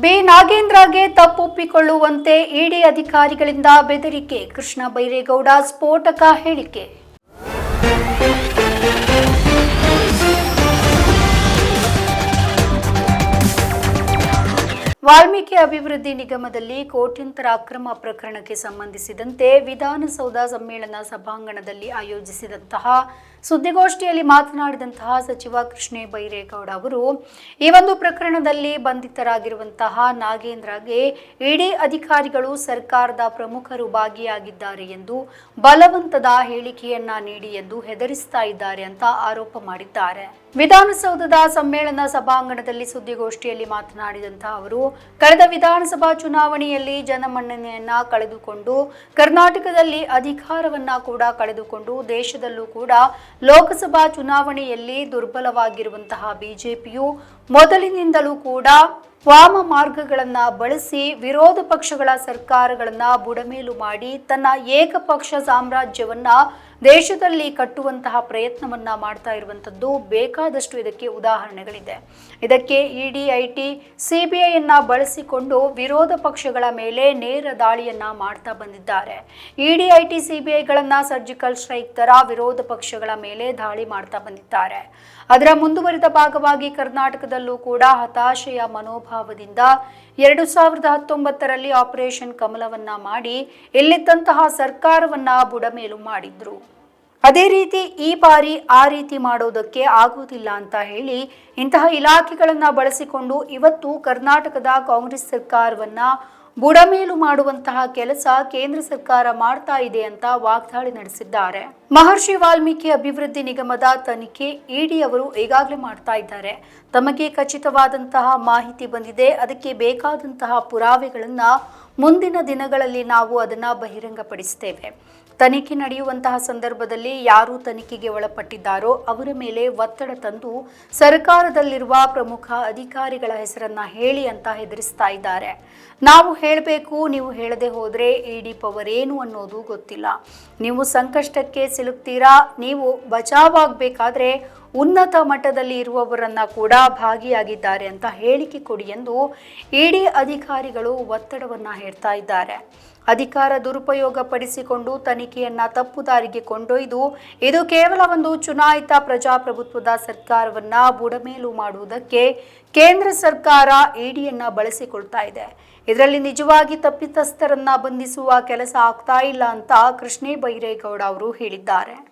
B ನಾಗೇಂದ್ರಗೆ ತಪ್ಪೊಪ್ಪಿಕೊಳ್ಳುವಂತೆ ಇಡಿ ಅಧಿಕಾರಿಗಳಿಂದ ಬೆದರಿಕೆ. ಕೃಷ್ಣ ಬೈರೇಗೌಡ ಸ್ಫೋಟಕ ಹೇಳಿಕೆ. ವಾಲ್ಮೀಕಿ ಅಭಿವೃದ್ಧಿ ನಿಗಮದಲ್ಲಿ ಕೋಟ್ಯಂತರ ಅಕ್ರಮ ಪ್ರಕರಣಕ್ಕೆ ಸಂಬಂಧಿಸಿದಂತೆ ವಿಧಾನಸೌಧ ಸಮ್ಮೇಳನ ಸಭಾಂಗಣದಲ್ಲಿ ಆಯೋಜಿಸಿದಂತಹ ಸುದ್ದಿಗೋಷ್ಠಿಯಲ್ಲಿ ಮಾತನಾಡಿದಂತಹ ಸಚಿವ ಕೃಷ್ಣೇ ಬೈರೇಗೌಡ ಅವರು, ಈ ಒಂದು ಪ್ರಕರಣದಲ್ಲಿ ಬಂಧಿತರಾಗಿರುವಂತಹ ನಾಗೇಂದ್ರಗೆ ಇಡಿ ಅಧಿಕಾರಿಗಳು ಸರ್ಕಾರದ ಪ್ರಮುಖರು ಭಾಗಿಯಾಗಿದ್ದಾರೆ ಎಂದು ಬಲವಂತದ ಹೇಳಿಕೆಯನ್ನ ನೀಡಿ ಎಂದು ಹೆದರಿಸ್ತಾ ಇದ್ದಾರೆ ಅಂತ ಆರೋಪ ಮಾಡಿದ್ದಾರೆ. ವಿಧಾನಸೌಧದ ಸಮ್ಮೇಳನ ಸಭಾಂಗಣದಲ್ಲಿ ಸುದ್ದಿಗೋಷ್ಠಿಯಲ್ಲಿ ಮಾತನಾಡಿದಂತಹ ಅವರು, ಕಳೆದ ವಿಧಾನಸಭಾ ಚುನಾವಣೆಯಲ್ಲಿ ಜನಮನ್ನಣೆಯನ್ನ ಕಳೆದುಕೊಂಡು, ಕರ್ನಾಟಕದಲ್ಲಿ ಅಧಿಕಾರವನ್ನ ಕೂಡ ಕಳೆದುಕೊಂಡು, ದೇಶದಲ್ಲೂ ಕೂಡ ಲೋಕಸಭಾ ಚುನಾವಣೆಯಲ್ಲಿ ದುರ್ಬಲವಾಗಿರುವಂತಹ ಬಿಜೆಪಿಯು ಮೊದಲಿನಿಂದಲೂ ಕೂಡ ವಾಮ ಮಾರ್ಗಗಳನ್ನ ಬಳಸಿ ವಿರೋಧ ಪಕ್ಷಗಳ ಸರ್ಕಾರಗಳನ್ನ ಬುಡಮೇಲು ಮಾಡಿ ತನ್ನ ಏಕಪಕ್ಷ ಸಾಮ್ರಾಜ್ಯವನ್ನ ದೇಶದಲ್ಲಿ ಕಟ್ಟುವಂತಹ ಪ್ರಯತ್ನವನ್ನ ಮಾಡ್ತಾ ಇರುವಂಥದ್ದು ಬೇಕಾದಷ್ಟು ಇದಕ್ಕೆ ಉದಾಹರಣೆಗಳಿದೆ. ಇದಕ್ಕೆ ಇಡಿ, ಐಟಿ, ಸಿಬಿಐಯನ್ನ ಬಳಸಿಕೊಂಡು ವಿರೋಧ ಪಕ್ಷಗಳ ಮೇಲೆ ನೇರ ದಾಳಿಯನ್ನ ಮಾಡ್ತಾ ಬಂದಿದ್ದಾರೆ. ಇಡಿ, ಐಟಿ, ಸಿಬಿಐಗಳನ್ನ ಸರ್ಜಿಕಲ್ ಸ್ಟ್ರೈಕ್ ತರ ವಿರೋಧ ಪಕ್ಷಗಳ ಮೇಲೆ ದಾಳಿ ಮಾಡ್ತಾ ಬಂದಿದ್ದಾರೆ. ಅದರ ಮುಂದುವರಿದ ಭಾಗವಾಗಿ ಕರ್ನಾಟಕದಲ್ಲೂ ಕೂಡ ಹತಾಶೆಯ ಮನೋಭಾವದಿಂದ ಎರಡು ಸಾವಿರದ ಹತ್ತೊಂಬತ್ತರಲ್ಲಿ ಆಪರೇಷನ್ ಕಮಲವನ್ನ ಮಾಡಿ, ಇಲ್ಲಿದ್ದಂತಹ ಸರ್ಕಾರವನ್ನ ಬುಡಮೇಲು ಮಾಡಿದ್ರು. ಅದೇ ರೀತಿ ಈ ಬಾರಿ ಆ ರೀತಿ ಮಾಡೋದಕ್ಕೆ ಆಗುವುದಿಲ್ಲ ಅಂತ ಹೇಳಿ ಇಂತಹ ಇಲಾಖೆಗಳನ್ನು ಬಳಸಿಕೊಂಡು ಇವತ್ತು ಕರ್ನಾಟಕದ ಕಾಂಗ್ರೆಸ್ ಸರ್ಕಾರವನ್ನ ಬುಡಮೇಲು ಮಾಡುವಂತಹ ಕೆಲಸ ಕೇಂದ್ರ ಸರ್ಕಾರ ಮಾಡ್ತಾ ಇದೆ ಅಂತ ವಾಗ್ದಾಳಿ ನಡೆಸಿದ್ದಾರೆ. ಮಹರ್ಷಿ ವಾಲ್ಮೀಕಿ ಅಭಿವೃದ್ಧಿ ನಿಗಮದ ತನಿಖೆ ಇಡಿ ಅವರು ಈಗಾಗಲೇ ಮಾಡ್ತಾ ಇದ್ದಾರೆ. ತಮಗೆ ಖಚಿತವಾದಂತಹ ಮಾಹಿತಿ ಬಂದಿದೆ. ಅದಕ್ಕೆ ಬೇಕಾದಂತಹ ಪುರಾವೆಗಳನ್ನ ಮುಂದಿನ ದಿನಗಳಲ್ಲಿ ನಾವು ಅದನ್ನ ಬಹಿರಂಗಪಡಿಸ್ತೇವೆ. ತನಿಖೆ ನಡೆಯುವಂತಹ ಸಂದರ್ಭದಲ್ಲಿ ಯಾರು ತನಿಖೆಗೆ ಒಳಪಟ್ಟಿದ್ದಾರೋ ಅವರ ಮೇಲೆ ಒತ್ತಡ ತಂದು ಸರ್ಕಾರದಲ್ಲಿರುವ ಪ್ರಮುಖ ಅಧಿಕಾರಿಗಳ ಹೆಸರನ್ನ ಹೇಳಿ ಅಂತ ಹೆದರಿಸ್ತಾ ಇದ್ದಾರೆ. ನಾವು ಹೇಳಬೇಕು, ನೀವು ಹೇಳದೆ ಹೋದರೆ ಇಡಿ ಪವರ್ ಏನು ಅನ್ನೋದು ಗೊತ್ತಿಲ್ಲ. ನೀವು ಸಂಕಷ್ಟಕ್ಕೆ ಸಿಲುಕ್ತೀರಾ? ನೀವು ಬಚಾವಾಗಬೇಕಾದ್ರೆ ಉನ್ನತ ಮಟ್ಟದಲ್ಲಿ ಇರುವವರನ್ನ ಕೂಡ ಭಾಗಿಯಾಗಿದ್ದಾರೆ ಅಂತ ಹೇಳಿಕೆ ಕೊಡಿ ಎಂದು ಇಡಿ ಅಧಿಕಾರಿಗಳು ಒತ್ತಡವನ್ನ ಹೇರ್ತಾ ಇದ್ದಾರೆ. ಅಧಿಕಾರ ದುರುಪಯೋಗ ಪಡಿಸಿಕೊಂಡು ತನಿಖೆಯನ್ನ ತಪ್ಪು ದಾರಿಗೆ ಕೊಂಡೊಯ್ದು ಇದು ಕೇವಲ ಒಂದು ಚುನಾಯಿತ ಪ್ರಜಾಪ್ರಭುತ್ವದ ಸರ್ಕಾರವನ್ನ ಬುಡಮೇಲು ಮಾಡುವುದಕ್ಕೆ ಕೇಂದ್ರ ಸರ್ಕಾರ ಇಡಿಯನ್ನ ಬಳಸಿಕೊಳ್ತಾ ಇದೆ. ಇದರಲ್ಲಿ ನಿಜವಾಗಿ ತಪ್ಪಿತಸ್ಥರನ್ನ ಬಂಧಿಸುವ ಕೆಲಸ ಆಗ್ತಾ ಇಲ್ಲ ಅಂತ ಕೃಷ್ಣೇ ಬೈರೇಗೌಡ ಅವರು ಹೇಳಿದ್ದಾರೆ.